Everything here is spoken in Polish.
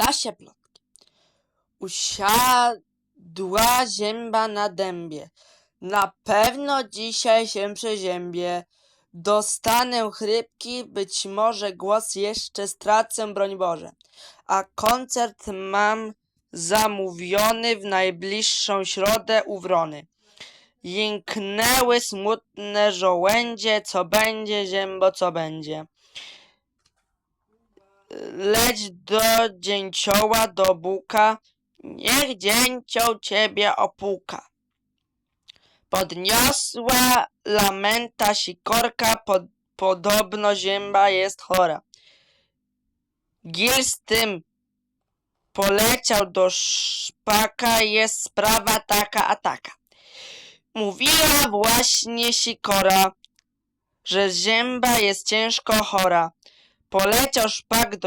Ptasie plotki. Usiadła zięba na dębie. Na pewno dzisiaj się przeziębię. Dostanę chrypki, być może głos jeszcze stracę, broń Boże. A koncert mam zamówiony w najbliższą środę u Wrony. Jęknęły smutne żołędzie, co będzie, ziębo, co będzie. Leć do dzięcioła, do buka, niech dzięcioł ciebie opuka. Podniosła lamenta sikorka, pod, podobno zięba jest chora. Gil z tym poleciał do szpaka, jest sprawa taka a taka. Mówiła właśnie sikora, że zięba jest ciężko chora. Poleciał szpak do